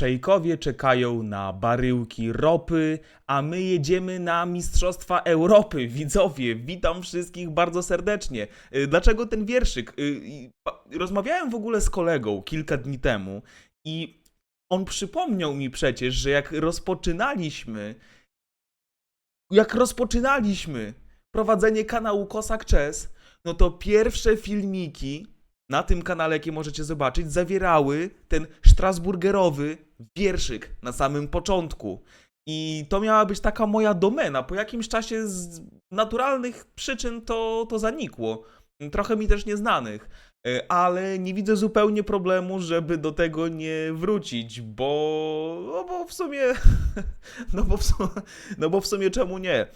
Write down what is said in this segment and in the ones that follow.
Szejkowie czekają na baryłki ropy, a my jedziemy na Mistrzostwa Europy. Widzowie, witam wszystkich bardzo serdecznie. Y, Dlaczego ten wierszyk? Y, Rozmawiałem w ogóle z kolegą kilka dni temu i on przypomniał mi przecież, że jak rozpoczynaliśmy, jak rozpoczynaliśmy prowadzenie kanału Kosak Chess, no to pierwsze filmiki na tym kanale, jakie możecie zobaczyć, zawierały ten strasburgerowy wierszyk na samym początku. I to miała być taka moja domena. Po jakimś czasie z naturalnych przyczyn to, to zanikło. Trochę mi też nieznanych. E, Ale nie widzę zupełnie problemu, żeby do tego nie wrócić, bo. No bo w sumie. No bo w sumie, no bo w sumie czemu nie?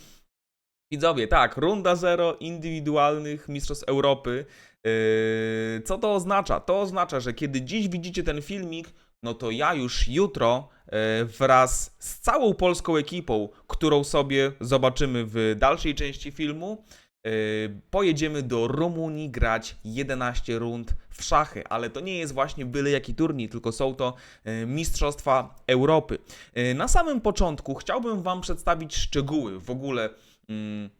Widzowie, tak, runda zero indywidualnych Mistrzostw Europy. Yy, co to oznacza? To oznacza, że kiedy dziś widzicie ten filmik, no to ja już jutro yy, wraz z całą polską ekipą, którą sobie zobaczymy w dalszej części filmu, yy, pojedziemy do Rumunii grać 11 rund w szachy, ale to nie jest właśnie byle jaki turniej, tylko są to Mistrzostwa Europy. Na samym początku chciałbym Wam przedstawić szczegóły w ogóle mm,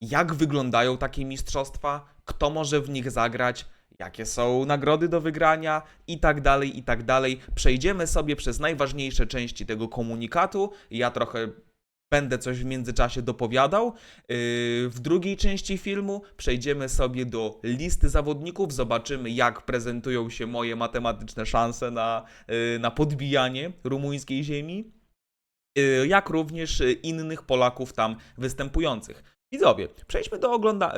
jak wyglądają takie mistrzostwa, kto może w nich zagrać, jakie są nagrody do wygrania i tak dalej, i tak dalej. Przejdziemy sobie przez najważniejsze części tego komunikatu. Ja trochę będę coś w międzyczasie dopowiadał. Yy, W drugiej części filmu przejdziemy sobie do listy zawodników, zobaczymy jak prezentują się moje matematyczne szanse na, yy, na podbijanie rumuńskiej ziemi y, jak również innych Polaków tam występujących. Widzowie, przejdźmy do oglądania.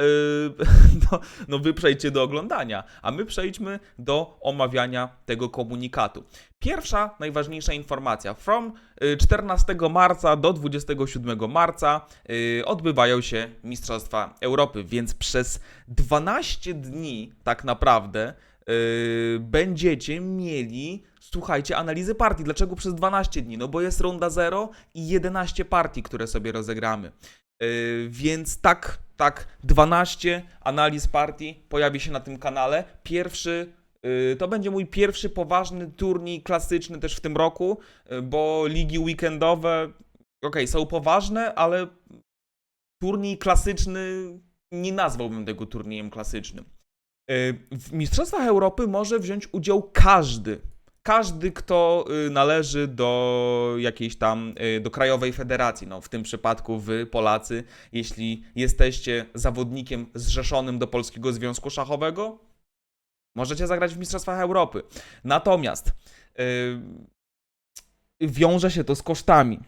no, no, wy przejdźcie do oglądania, a my przejdźmy do omawiania tego komunikatu. Pierwsza, najważniejsza informacja. From y, 14 marca do 27 marca y, odbywają się Mistrzostwa Europy, więc przez 12 dni tak naprawdę y, będziecie mieli, słuchajcie, analizy partii. Dlaczego przez 12 dni? No bo jest runda 0 i 11 partii, które sobie rozegramy. Yy, więc tak, tak, 12 analiz partii pojawi się na tym kanale. Pierwszy, yy, to będzie mój pierwszy poważny turniej klasyczny też w tym roku, yy, bo ligi weekendowe, okej, są poważne, ale turniej klasyczny, nie nazwałbym tego turniejem klasycznym. W Mistrzostwach Europy może wziąć udział każdy. Każdy, kto y, należy do jakiejś tam, y, do krajowej federacji. No, w tym przypadku wy, Polacy, jeśli jesteście zawodnikiem zrzeszonym do Polskiego Związku Szachowego, możecie zagrać w Mistrzostwach Europy. Natomiast y, wiąże się to z kosztami.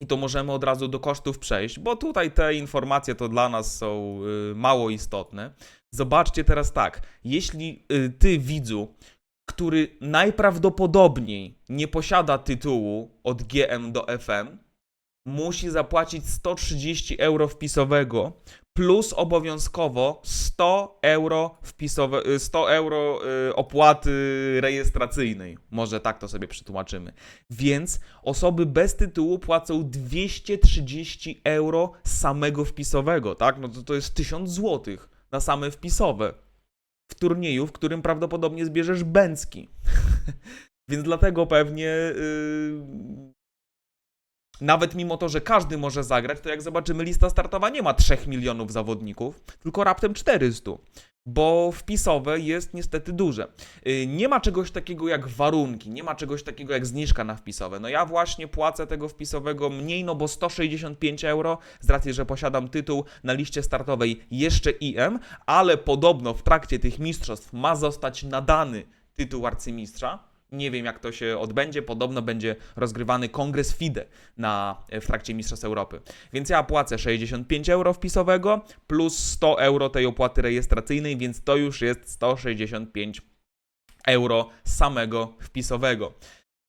I to możemy od razu do kosztów przejść, bo tutaj te informacje to dla nas są y, mało istotne. Zobaczcie teraz tak, jeśli ty widzu, który najprawdopodobniej nie posiada tytułu od GM do FM, musi zapłacić 130 euro wpisowego plus obowiązkowo 100 euro wpisowe, y, 100 euro y, opłaty rejestracyjnej. Może tak to sobie przetłumaczymy. Więc osoby bez tytułu płacą 230 euro samego wpisowego, tak? No to, to jest 1000 złotych na same wpisowe w turnieju, w którym prawdopodobnie zbierzesz bęcki. Więc dlatego pewnie yy, nawet mimo to, że każdy może zagrać, to jak zobaczymy lista startowa nie ma 3 milionów zawodników, tylko raptem 400. Bo wpisowe jest niestety duże. Yy, Nie ma czegoś takiego jak warunki, nie ma czegoś takiego jak zniżka na wpisowe. No ja właśnie płacę tego wpisowego mniej, no bo 165 euro, z racji, że posiadam tytuł na liście startowej jeszcze IM, ale podobno w trakcie tych mistrzostw ma zostać nadany tytuł arcymistrza. Nie wiem, jak to się odbędzie. Podobno będzie rozgrywany kongres FIDE na, w trakcie Mistrzostw Europy. Więc ja płacę 65 euro wpisowego plus 100 euro tej opłaty rejestracyjnej, więc to już jest 165 euro samego wpisowego.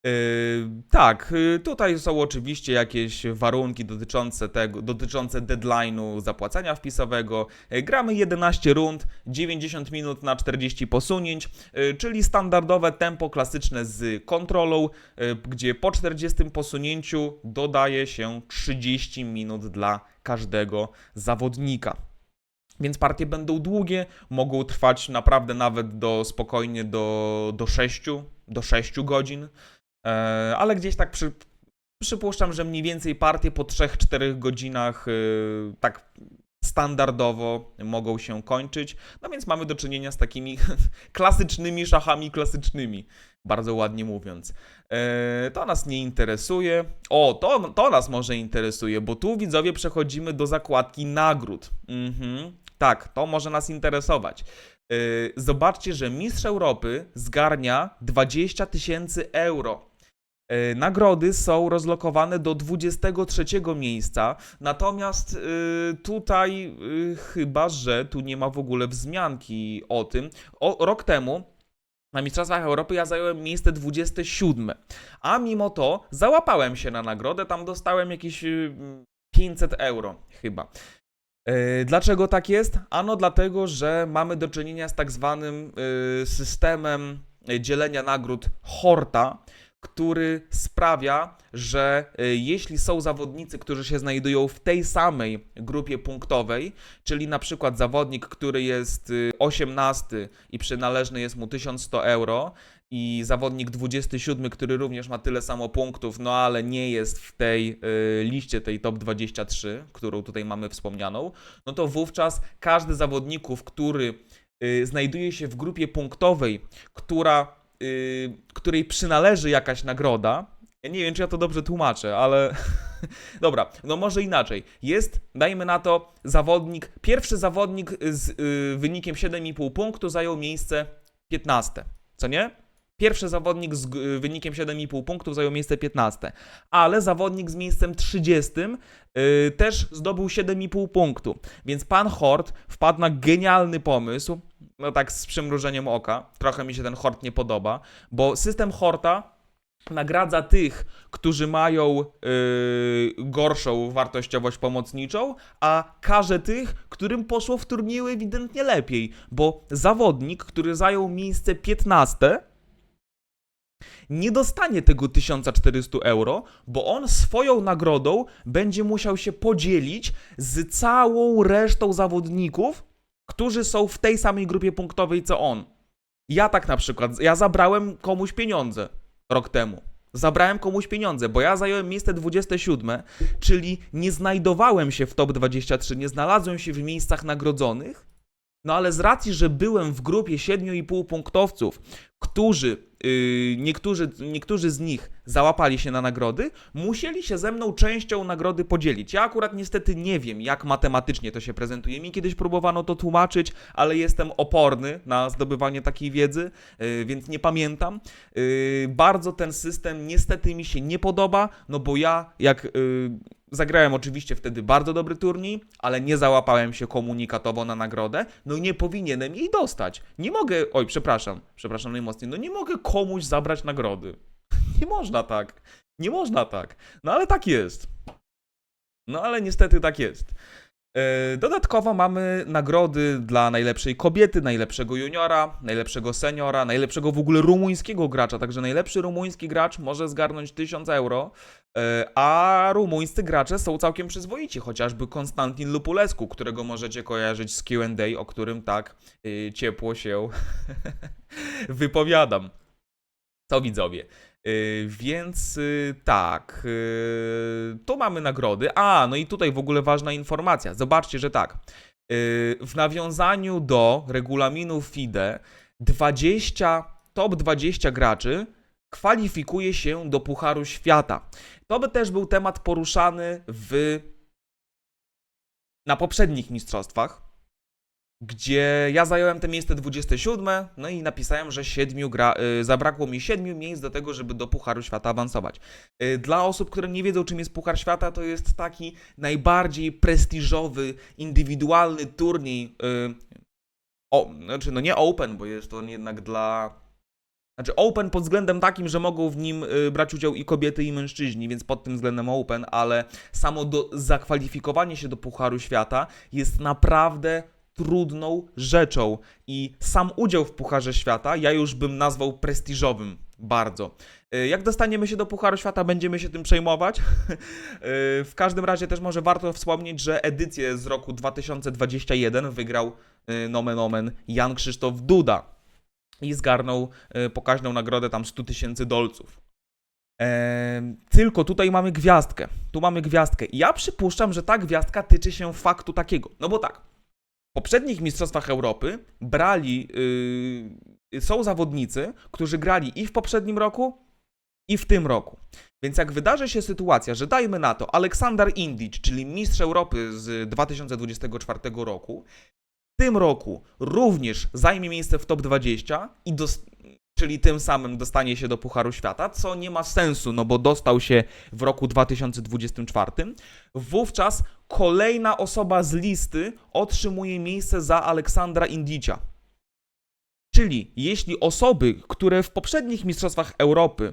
Yy, tak, yy, tutaj są oczywiście jakieś warunki dotyczące tego, dotyczące deadline'u zapłacenia wpisowego. Yy, gramy 11 rund, 90 minut na 40 posunięć, czyli standardowe tempo klasyczne z kontrolą, gdzie po 40 posunięciu dodaje się 30 minut dla każdego zawodnika. Więc partie będą długie, mogą trwać naprawdę nawet do spokojnie do, do 6, do 6 godzin. E, ale gdzieś tak przy, przypuszczam, że mniej więcej partie po 3-4 godzinach y, tak standardowo mogą się kończyć. No więc mamy do czynienia z takimi klasycznymi szachami klasycznymi, bardzo ładnie mówiąc. E, to nas nie interesuje. O, to, to nas może interesuje, bo tu widzowie przechodzimy do zakładki nagród. Mhm. Tak, to może nas interesować. E, zobaczcie, że mistrz Europy zgarnia 20 tysięcy euro. E, Nagrody są rozlokowane do 23 miejsca, natomiast y, tutaj y, chyba, że tu nie ma w ogóle wzmianki o tym. O, rok temu na Mistrzostwach Europy ja zająłem miejsce 27, a mimo to załapałem się na nagrodę, tam dostałem jakieś y, 500 euro chyba. E, Dlaczego tak jest? Ano dlatego, że mamy do czynienia z tak zwanym systemem dzielenia nagród Horta, który sprawia, że y, jeśli są zawodnicy, którzy się znajdują w tej samej grupie punktowej, czyli na przykład zawodnik, który jest y, 18 i przynależny jest mu 1100 euro, i zawodnik 27, który również ma tyle samo punktów, no ale nie jest w tej y, liście tej top 23, którą tutaj mamy wspomnianą, no to wówczas każdy zawodników, który y, znajduje się w grupie punktowej, która, y, której przynależy jakaś nagroda, ja nie wiem, czy ja to dobrze tłumaczę, ale dobra, no może inaczej. Jest, dajmy na to, zawodnik, pierwszy zawodnik z y, wynikiem 7,5 punktu zajął miejsce 15, co nie? Pierwszy zawodnik z wynikiem 7,5 punktów zajął miejsce 15, ale zawodnik z miejscem 30 y, też zdobył 7,5 punktu. Więc pan Hort wpadł na genialny pomysł, no tak z przymrużeniem oka. Trochę mi się ten Hort nie podoba, bo system Horta nagradza tych, którzy mają yy, gorszą wartościowość pomocniczą, a karze tych, którym poszło w turnieju ewidentnie lepiej, bo zawodnik, który zajął miejsce 15, nie dostanie tego 1400 euro, bo on swoją nagrodą będzie musiał się podzielić z całą resztą zawodników, którzy są w tej samej grupie punktowej co on. Ja tak na przykład, ja zabrałem komuś pieniądze rok temu. Zabrałem komuś pieniądze, bo ja zająłem miejsce 27, czyli nie znajdowałem się w top 23, nie znalazłem się w miejscach nagrodzonych. No ale z racji, że byłem w grupie 7,5 punktowców, którzy, yy, niektórzy, niektórzy z nich załapali się na nagrody, musieli się ze mną częścią nagrody podzielić. Ja akurat niestety nie wiem, jak matematycznie to się prezentuje. Mi kiedyś próbowano to tłumaczyć, ale jestem oporny na zdobywanie takiej wiedzy, yy, więc nie pamiętam. Yy, bardzo ten system niestety mi się nie podoba, no bo ja jak... Yy, Zagrałem oczywiście wtedy bardzo dobry turniej, ale nie załapałem się komunikatowo na nagrodę. No i nie powinienem jej dostać. Nie mogę. Oj, przepraszam, przepraszam najmocniej. No nie mogę komuś zabrać nagrody. Nie można tak. Nie można tak. No ale tak jest. No ale niestety tak jest. E, Dodatkowo mamy nagrody dla najlepszej kobiety, najlepszego juniora, najlepszego seniora, najlepszego w ogóle rumuńskiego gracza. Także najlepszy rumuński gracz może zgarnąć 1000 euro, e, a rumuńscy gracze są całkiem przyzwoici, chociażby Konstantin Lupulescu, którego możecie kojarzyć z Q&A, o którym tak y, ciepło się wypowiadam. To widzowie. Yy, więc yy, tak, yy, tu mamy nagrody. A, no i tutaj w ogóle ważna informacja. Zobaczcie, że tak. W nawiązaniu do regulaminu FIDE 20, top 20 graczy kwalifikuje się do Pucharu Świata. To by też był temat poruszany w na poprzednich mistrzostwach gdzie ja zająłem te miejsce 27, no i napisałem, że siedmiu gra, y, zabrakło mi siedmiu miejsc do tego, żeby do Pucharu Świata awansować. Y, dla osób, które nie wiedzą, czym jest Puchar Świata, to jest taki najbardziej prestiżowy, indywidualny turniej. Y, o, znaczy, no nie open, bo jest on jednak dla. Znaczy, open pod względem takim, że mogą w nim y, brać udział i kobiety, i mężczyźni, więc pod tym względem open, ale samo do, zakwalifikowanie się do Pucharu Świata jest naprawdę trudną rzeczą i sam udział w Pucharze Świata ja już bym nazwał prestiżowym bardzo. Y, Jak dostaniemy się do Pucharu Świata, będziemy się tym przejmować. Y, w każdym razie też może warto wspomnieć, że edycję z roku 2021 wygrał y, nomen omen Jan Krzysztof Duda i zgarnął pokaźną nagrodę tam 100 tysięcy dolców. Em, tylko tutaj mamy gwiazdkę. Tu mamy gwiazdkę. Ja przypuszczam, że ta gwiazdka tyczy się faktu takiego. No bo tak, poprzednich Mistrzostwach Europy brali. Yy, są zawodnicy, którzy grali i w poprzednim roku, i w tym roku. Więc jak wydarzy się sytuacja, że dajmy na to Aleksander Indic, czyli mistrz Europy z 2024 roku, w tym roku również zajmie miejsce w top 20 i dos- czyli tym samym dostanie się do Pucharu Świata, co nie ma sensu, no bo dostał się w roku 2024, wówczas kolejna osoba z listy otrzymuje miejsce za Aleksandra Indicia. Czyli jeśli osoby, które w poprzednich Mistrzostwach Europy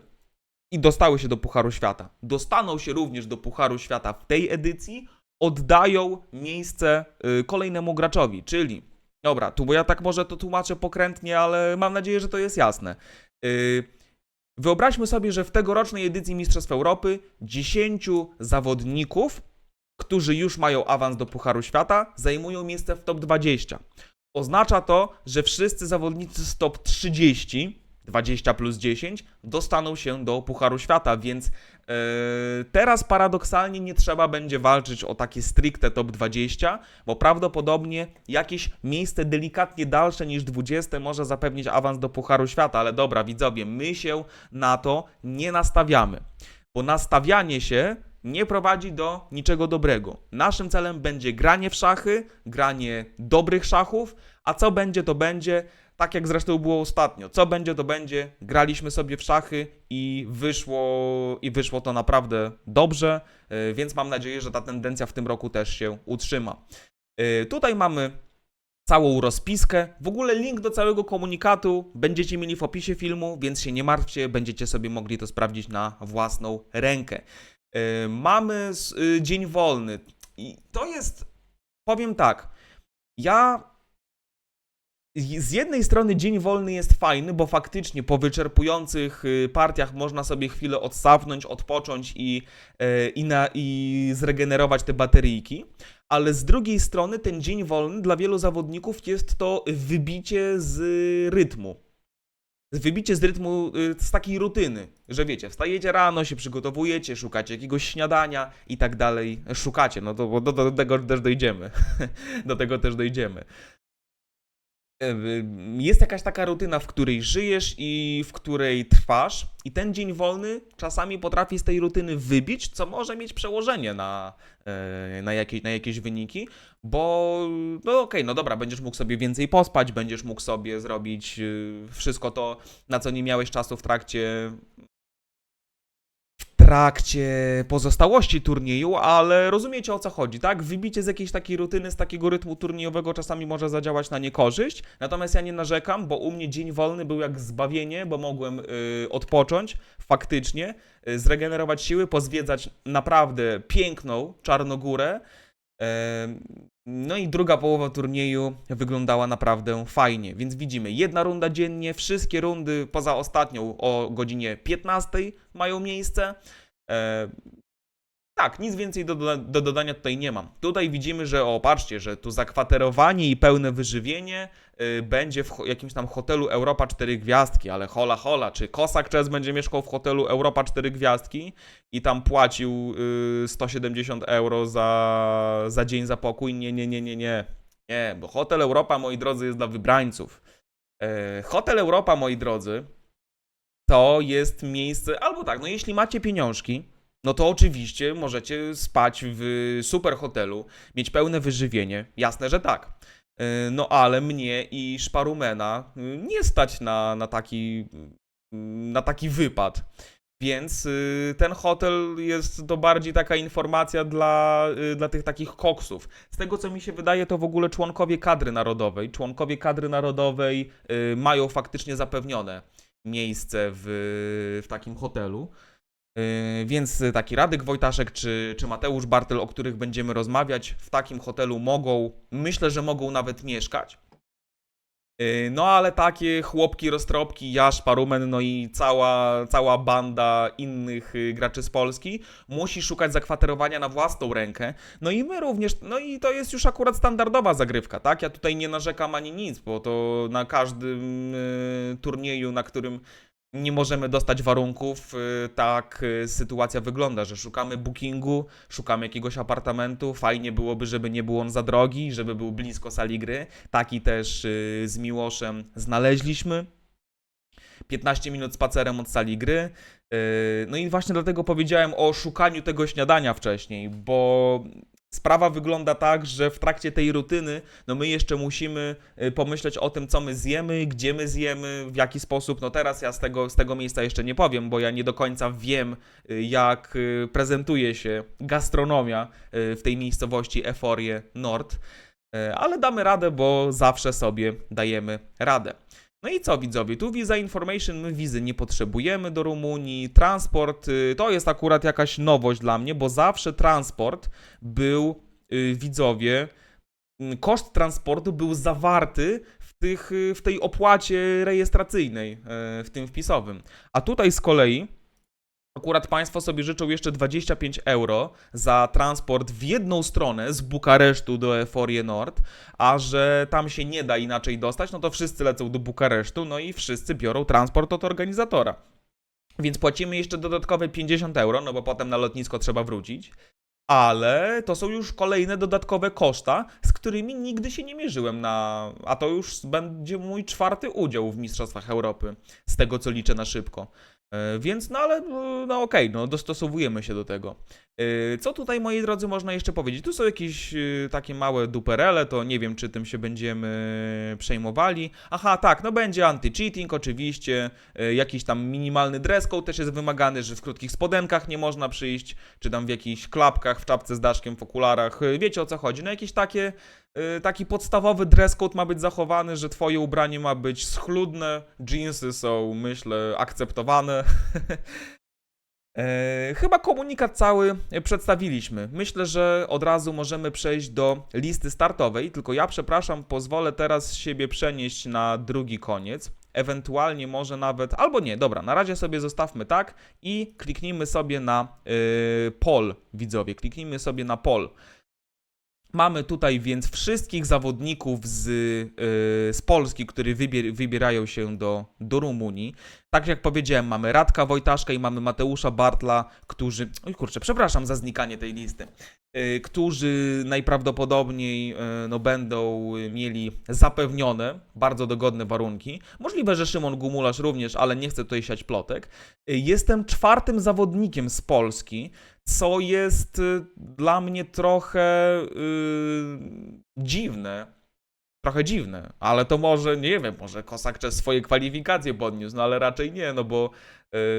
i dostały się do Pucharu Świata, dostaną się również do Pucharu Świata w tej edycji, oddają miejsce y, kolejnemu graczowi, czyli dobra, tu bo ja tak może to tłumaczę pokrętnie, ale mam nadzieję, że to jest jasne. Y, Wyobraźmy sobie, że w tegorocznej edycji Mistrzostw Europy 10 zawodników, którzy już mają awans do Pucharu Świata, zajmują miejsce w top 20. Oznacza to, że wszyscy zawodnicy z top 30, 20 plus 10, dostaną się do Pucharu Świata, więc teraz paradoksalnie nie trzeba będzie walczyć o takie stricte top 20, bo prawdopodobnie jakieś miejsce delikatnie dalsze niż 20 może zapewnić awans do Pucharu Świata, ale dobra, widzowie, my się na to nie nastawiamy, bo nastawianie się nie prowadzi do niczego dobrego. Naszym celem będzie granie w szachy, granie dobrych szachów, a co będzie, to będzie. Tak jak zresztą było ostatnio. Co będzie, to będzie. Graliśmy sobie w szachy i wyszło, i wyszło to naprawdę dobrze, yy, więc mam nadzieję, że ta tendencja w tym roku też się utrzyma. Yy, Tutaj mamy całą rozpiskę. W ogóle link do całego komunikatu będziecie mieli w opisie filmu, więc się nie martwcie, będziecie sobie mogli to sprawdzić na własną rękę. Yy, Mamy dzień wolny i to jest, powiem tak, ja z jednej strony dzień wolny jest fajny, bo faktycznie po wyczerpujących y, partiach można sobie chwilę odsapnąć, odpocząć i, e, i, na, i zregenerować te bateryjki. Ale z drugiej strony ten dzień wolny dla wielu zawodników jest to wybicie z rytmu. Wybicie z rytmu, y, z takiej rutyny, że wiecie, wstajecie rano, się przygotowujecie, szukacie jakiegoś śniadania i tak dalej. Szukacie, no to bo do, do tego też dojdziemy. do tego też dojdziemy. E, Jest jakaś taka rutyna, w której żyjesz i w której trwasz, i ten dzień wolny czasami potrafi z tej rutyny wybić, co może mieć przełożenie na, e, na, jakieś, na jakieś wyniki, bo no okej, no dobra, będziesz mógł sobie więcej pospać, będziesz mógł sobie zrobić y, wszystko to, na co nie miałeś czasu w trakcie trakcie pozostałości turnieju, ale rozumiecie o co chodzi, tak? Wybicie z jakiejś takiej rutyny, z takiego rytmu turniejowego czasami może zadziałać na niekorzyść, natomiast ja nie narzekam, bo u mnie dzień wolny był jak zbawienie, bo mogłem y, odpocząć faktycznie, y, zregenerować siły, pozwiedzać naprawdę piękną Czarnogórę. No i druga połowa turnieju wyglądała naprawdę fajnie, więc widzimy jedna runda dziennie, wszystkie rundy poza ostatnią o godzinie 15 mają miejsce. Tak, nic więcej do, do dodania tutaj nie mam. Tutaj widzimy, że o, patrzcie, że tu zakwaterowanie i pełne wyżywienie y, będzie w jakimś tam hotelu Europa 4 Gwiazdki, ale hola hola, czy Kosak Czes będzie mieszkał w hotelu Europa 4 Gwiazdki i tam płacił y, 170 euro za, za dzień za pokój? Nie, nie, nie, nie, nie. Nie, bo Hotel Europa, moi drodzy, jest dla wybrańców. E, Hotel Europa, moi drodzy, to jest miejsce, albo tak, no jeśli macie pieniążki, no to oczywiście możecie spać w super hotelu, mieć pełne wyżywienie. Jasne, że tak. Yy, No ale mnie i Szparumena yy, nie stać na, na, taki, yy, na taki wypad. Więc ten hotel jest to bardziej taka informacja dla, dla tych takich koksów. Z tego co mi się wydaje, to w ogóle członkowie kadry narodowej, członkowie kadry narodowej mają faktycznie zapewnione miejsce w, w takim hotelu. Yy, Więc taki Radek Wojtaszek czy, czy Mateusz Bartel, o których będziemy rozmawiać, w takim hotelu mogą, myślę, że mogą nawet mieszkać. Yy, No ale takie chłopki, roztropki, ja, Szparumen, no i cała, cała banda innych y, graczy z Polski musi szukać zakwaterowania na własną rękę. No i my również, no i to jest już akurat standardowa zagrywka, tak? Ja tutaj nie narzekam ani nic, bo to na każdym y, turnieju, na którym nie możemy dostać warunków, y, tak y, sytuacja wygląda, że szukamy bookingu, szukamy jakiegoś apartamentu, fajnie byłoby, żeby nie był on za drogi, żeby był blisko sali gry. Taki też y, z Miłoszem znaleźliśmy. 15 minut spacerem od sali gry. No i właśnie dlatego powiedziałem o szukaniu tego śniadania wcześniej, bo sprawa wygląda tak, że w trakcie tej rutyny, no my jeszcze musimy y, pomyśleć o tym, co my zjemy, gdzie my zjemy, w jaki sposób. No teraz ja z tego, z tego miejsca jeszcze nie powiem, bo ja nie do końca wiem, y, jak y, prezentuje się gastronomia w tej miejscowości Eforie Nord. Ale damy radę, bo zawsze sobie dajemy radę. No i co widzowie, tu Visa Information, my wizy nie potrzebujemy do Rumunii, transport, y, to jest akurat jakaś nowość dla mnie, bo zawsze transport był, y, widzowie, mm, koszt transportu był zawarty w, tych, y, w tej opłacie rejestracyjnej, w tym wpisowym. A tutaj z kolei Akurat Państwo sobie życzą jeszcze 25 euro za transport w jedną stronę z Bukaresztu do Eforie Nord, a że tam się nie da inaczej dostać, no to wszyscy lecą do Bukaresztu, no i wszyscy biorą transport od organizatora. Więc płacimy jeszcze dodatkowe 50 euro, no bo potem na lotnisko trzeba wrócić. Ale to są już kolejne dodatkowe koszta, z którymi nigdy się nie mierzyłem na. A to już będzie mój czwarty udział w Mistrzostwach Europy, z tego co liczę na szybko. E, Więc, no ale, e, no okej, no dostosowujemy się do tego. E, Co tutaj, moi drodzy, można jeszcze powiedzieć? Tu są jakieś takie małe duperele, to nie wiem, czy tym się będziemy przejmowali. Aha, tak, no będzie anti-cheating oczywiście, jakiś tam minimalny dress code też jest wymagany, że w krótkich spodenkach nie można przyjść, czy tam w jakichś klapkach, w czapce z daszkiem, w okularach, wiecie o co chodzi. No jakieś takie, taki podstawowy dress code ma być zachowany, że twoje ubranie ma być schludne, jeansy są, myślę, akceptowane. E, Chyba komunikat cały przedstawiliśmy. Myślę, że od razu możemy przejść do listy startowej, tylko ja przepraszam, pozwolę teraz siebie przenieść na drugi koniec. Ewentualnie może nawet, albo nie, dobra, na razie sobie zostawmy tak i kliknijmy sobie na y, poll, widzowie, kliknijmy sobie na poll. Mamy tutaj więc wszystkich zawodników z, y, z Polski, którzy wybier wybierają się do, do Rumunii. Tak jak powiedziałem, mamy Radka Wojtaszka i mamy Mateusza Bartla, którzy. Oj kurczę, przepraszam za znikanie tej listy. y, Którzy najprawdopodobniej y, no, będą mieli zapewnione bardzo dogodne warunki. Możliwe, że Szymon Gumularz również, ale nie chcę tutaj siać plotek. Y, Jestem czwartym zawodnikiem z Polski, co jest y, dla mnie trochę y, dziwne. Trochę dziwne, ale to może, nie wiem, może Kosak przez swoje kwalifikacje podniósł, no ale raczej nie, no bo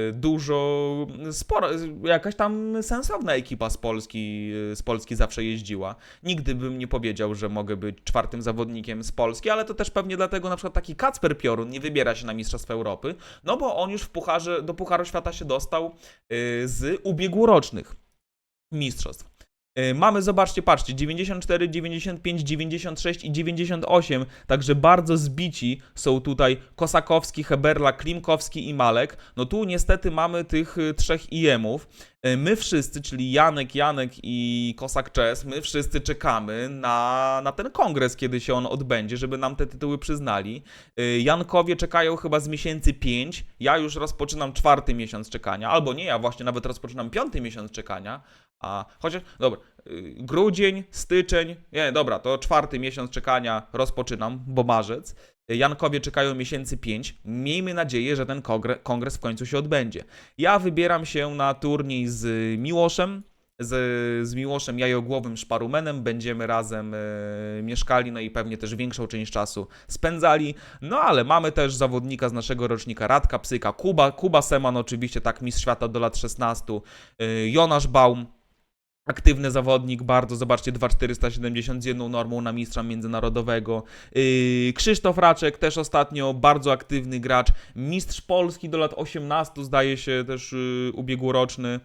y, dużo, sporo, jakaś tam sensowna ekipa z Polski, y, z Polski zawsze jeździła. Nigdy bym nie powiedział, że mogę być czwartym zawodnikiem z Polski, ale to też pewnie dlatego na przykład taki Kacper Piorun nie wybiera się na Mistrzostwa Europy, no bo on już w pucharze, do Pucharu Świata się dostał y, z ubiegłorocznych mistrzostw. Y, Mamy, zobaczcie, patrzcie, 94, 95, 96 i 98, także bardzo zbici są tutaj Kosakowski, Heberla, Klimkowski i Malek. No tu niestety mamy tych y, trzech IM-ów. Y, My wszyscy, czyli Janek, Janek i Kosak Czes, my wszyscy czekamy na, na ten kongres, kiedy się on odbędzie, żeby nam te tytuły przyznali. Y, Jankowie czekają chyba z miesięcy 5, ja już rozpoczynam czwarty miesiąc czekania, albo nie, ja właśnie nawet rozpoczynam piąty miesiąc czekania, a chociaż, dobra, y, grudzień, styczeń, nie, dobra, to czwarty miesiąc czekania rozpoczynam, bo marzec. Y, Jankowie czekają miesięcy 5. Miejmy nadzieję, że ten kongre, kongres w końcu się odbędzie. Ja wybieram się na turniej z Miłoszem, z, z Miłoszem Jajogłowym Szparumenem. Będziemy razem e, mieszkali, no i pewnie też większą część czasu spędzali. No ale mamy też zawodnika z naszego rocznika Radka Psyka, Kuba, Kuba Seman oczywiście, tak, mistrz świata do lat 16, e, Jonasz Baum, Aktywny zawodnik, bardzo, zobaczcie, 2,470 z jedną normą na mistrza międzynarodowego. Yy, Krzysztof Raczek, też ostatnio bardzo aktywny gracz. Mistrz Polski do lat 18, zdaje się, też yy, ubiegłoroczny.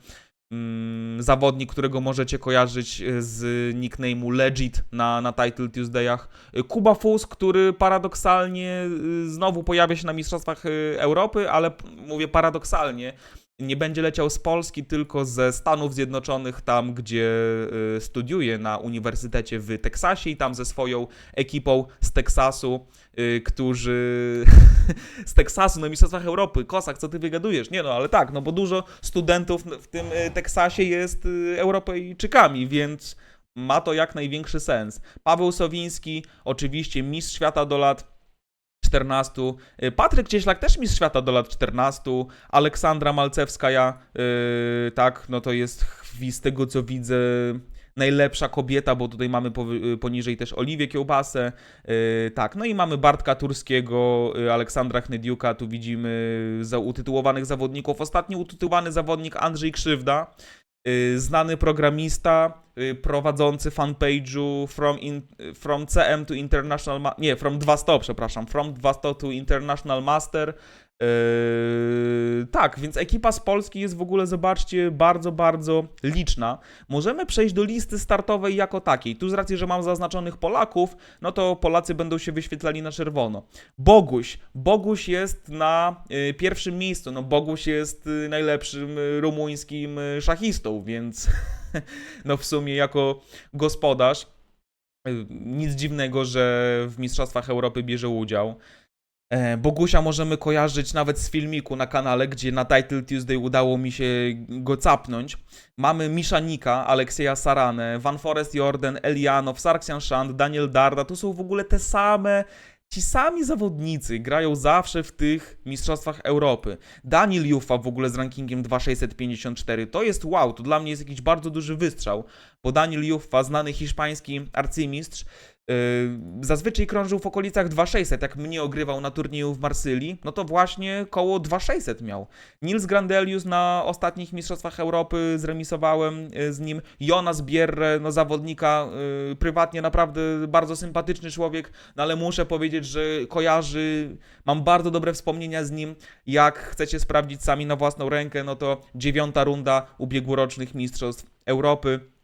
Mm, zawodnik, którego możecie kojarzyć yy, z nickname'u Legit na, na Title Tuesdayach. Yy, Kuba Fus, który paradoksalnie yy, znowu pojawia się na Mistrzostwach Europy, ale mówię paradoksalnie, nie będzie leciał z Polski, tylko ze Stanów Zjednoczonych, tam gdzie y, studiuje na uniwersytecie w Teksasie i tam ze swoją ekipą z Teksasu, y, którzy z Teksasu na Mistrzostwach Europy. Kosak, co ty wygadujesz? Nie no, ale tak, no bo dużo studentów w tym y, Teksasie jest Europejczykami, więc ma to jak największy sens. Paweł Sowiński, oczywiście mistrz świata do lat 14. Y, Patryk Cieślak też mistrz świata do lat 14. Aleksandra Malcewskaja, yy, tak, no to jest z tego co widzę najlepsza kobieta, bo tutaj mamy y, poniżej też Oliwię Kiełbasę, yy, tak, no i mamy Bartka Turskiego, y, Aleksandra Chnydiuka, tu widzimy za utytułowanych zawodników. Ostatni utytułowany zawodnik Andrzej Krzywda, znany programista, y, prowadzący fanpage'u from, from CM to International, Ma- nie, from 2 stop, przepraszam, from 2 stop to International Master. Yy, tak, więc ekipa z Polski jest w ogóle, zobaczcie, bardzo, bardzo liczna. Możemy przejść do listy startowej jako takiej. Tu z racji, że mam zaznaczonych Polaków, no to Polacy będą się wyświetlali na czerwono. Boguś. Boguś jest na y, pierwszym miejscu. No Boguś jest y, najlepszym y, rumuńskim szachistą, więc no w sumie jako gospodarz nic dziwnego, że w Mistrzostwach Europy bierze udział. E, Bogusia możemy kojarzyć nawet z filmiku na kanale, gdzie na Title Tuesday udało mi się go capnąć. Mamy Miszanika, Aleksieja Saranę, Van Forest Jordan, Elianow, Sarksian Shand, Daniel Darda. To są w ogóle te same, ci sami zawodnicy grają zawsze w tych Mistrzostwach Europy. Daniel Jufa w ogóle z rankingiem 2654. To jest wow, to dla mnie jest jakiś bardzo duży wystrzał, bo Daniel Jufa, znany hiszpański arcymistrz, zazwyczaj krążył w okolicach 2600, jak mnie ogrywał na turnieju w Marsylii, no to właśnie koło 2600 miał. Nils Grandelius na ostatnich Mistrzostwach Europy zremisowałem yy, z nim. Jonas Bierre, no zawodnika yy, prywatnie naprawdę bardzo sympatyczny człowiek, no ale muszę powiedzieć, że kojarzy, mam bardzo dobre wspomnienia z nim. Jak chcecie sprawdzić sami na własną rękę, no to dziewiąta runda ubiegłorocznych Mistrzostw Europy.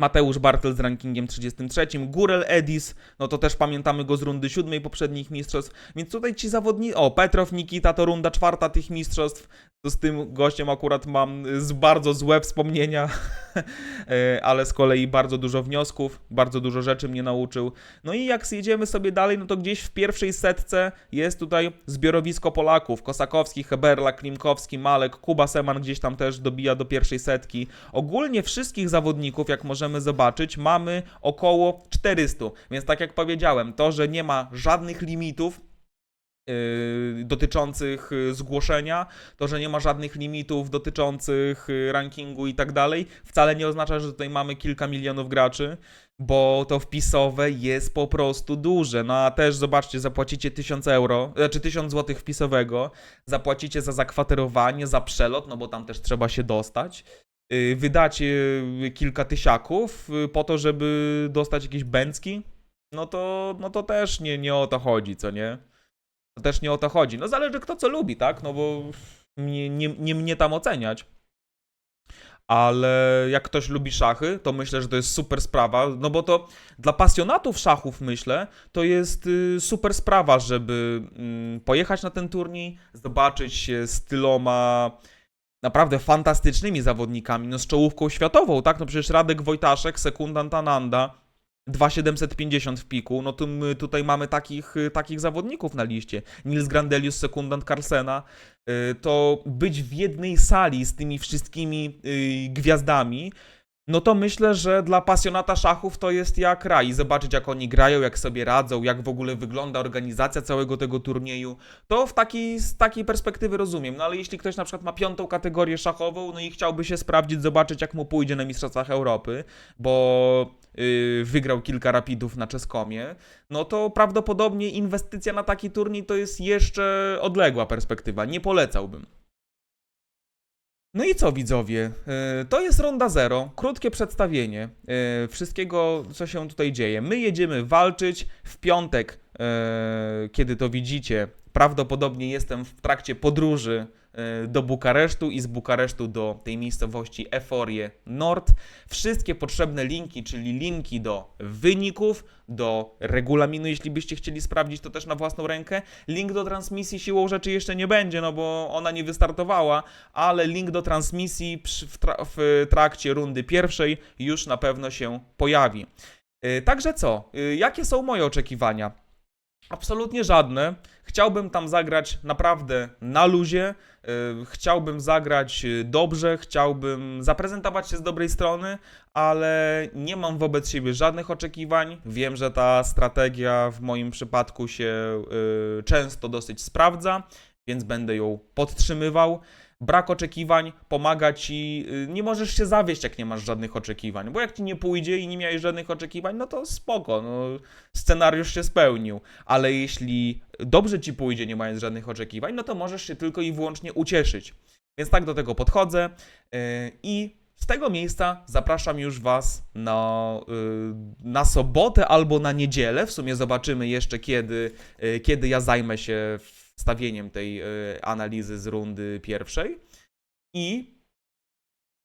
Mateusz Bartel z rankingiem 33, Gurel Edis, no to też pamiętamy go z rundy siódmej poprzednich mistrzostw, więc tutaj ci zawodnicy, o Petrow Nikita to runda czwarta tych mistrzostw, to z tym gościem akurat mam y, z bardzo złe wspomnienia, E, ale z kolei bardzo dużo wniosków, bardzo dużo rzeczy mnie nauczył. No i jak zjedziemy sobie dalej, no to gdzieś w pierwszej setce jest tutaj zbiorowisko Polaków, Kosakowski, Heberla, Klimkowski, Malek, Kuba Seman gdzieś tam też dobija do pierwszej setki. Ogólnie wszystkich zawodników, jak możemy zobaczyć, mamy około 400, więc tak jak powiedziałem, to, że nie ma żadnych limitów, yy, dotyczących yy, zgłoszenia, to, że nie ma żadnych limitów dotyczących yy, rankingu i tak dalej, wcale nie oznacza, że tutaj mamy kilka milionów graczy, bo to wpisowe jest po prostu duże. No a też zobaczcie, zapłacicie 1000 euro, znaczy 1000 zł wpisowego, zapłacicie za zakwaterowanie, za przelot, no bo tam też trzeba się dostać. Yy, Wydacie kilka tysiaków yy, po to, żeby dostać jakieś bęcki, no to, no to też nie, nie o to chodzi, co nie? To też nie o to chodzi. No zależy kto co lubi, tak? No bo nie, nie, nie mnie tam oceniać. Ale jak ktoś lubi szachy, to myślę, że to jest super sprawa, no bo to dla pasjonatów szachów, myślę, to jest y, super sprawa, żeby mm, pojechać na ten turniej, zobaczyć się z tyloma naprawdę fantastycznymi zawodnikami, no z czołówką światową, tak? No przecież Radek Wojtaszek, sekundant Ananda, 2750 w piku, no to my tutaj mamy takich, y, takich zawodników na liście. Nils Grandelius, sekundant Carlsena, y, to być w jednej sali z tymi wszystkimi y, gwiazdami, no to myślę, że dla pasjonata szachów to jest jak raj. Zobaczyć jak oni grają, jak sobie radzą, jak w ogóle wygląda organizacja całego tego turnieju. To w takiej, z takiej perspektywy rozumiem. No ale jeśli ktoś na przykład ma piątą kategorię szachową, no i chciałby się sprawdzić, zobaczyć jak mu pójdzie na Mistrzostwach Europy, bo yy, wygrał kilka rapidów na Czeskomie, no to prawdopodobnie inwestycja na taki turniej to jest jeszcze odległa perspektywa. Nie polecałbym. No i co widzowie? Yy, To jest ronda zero, krótkie przedstawienie yy, wszystkiego, co się tutaj dzieje. My jedziemy walczyć w piątek, yy, kiedy to widzicie. Prawdopodobnie jestem w trakcie podróży e, do Bukaresztu i z Bukaresztu do tej miejscowości Eforie Nord. Wszystkie potrzebne linki, czyli linki do wyników, do regulaminu, jeśli byście chcieli sprawdzić to też na własną rękę. Link do transmisji siłą rzeczy jeszcze nie będzie, no bo ona nie wystartowała, ale link do transmisji w, tra- w trakcie rundy pierwszej już na pewno się pojawi. Yy, Także co? Yy, Jakie są moje oczekiwania? Absolutnie żadne. Chciałbym tam zagrać naprawdę na luzie. Yy, Chciałbym zagrać yy, dobrze, chciałbym zaprezentować się z dobrej strony, ale nie mam wobec siebie żadnych oczekiwań. Wiem, że ta strategia w moim przypadku się yy, często dosyć sprawdza, więc będę ją podtrzymywał. Brak oczekiwań pomaga ci. y, Nie możesz się zawieść, jak nie masz żadnych oczekiwań, bo jak ci nie pójdzie i nie miałeś żadnych oczekiwań, no to spoko, no, scenariusz się spełnił. Ale jeśli dobrze ci pójdzie, nie mając żadnych oczekiwań, no to możesz się tylko i wyłącznie ucieszyć. Więc tak do tego podchodzę yy, i z tego miejsca zapraszam już Was na, yy, na sobotę albo na niedzielę. W sumie zobaczymy jeszcze, kiedy, kiedy ja zajmę się wstawieniem tej yy, analizy z rundy pierwszej. I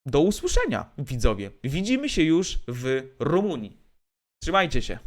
do usłyszenia, widzowie. Widzimy się już w Rumunii. Trzymajcie się.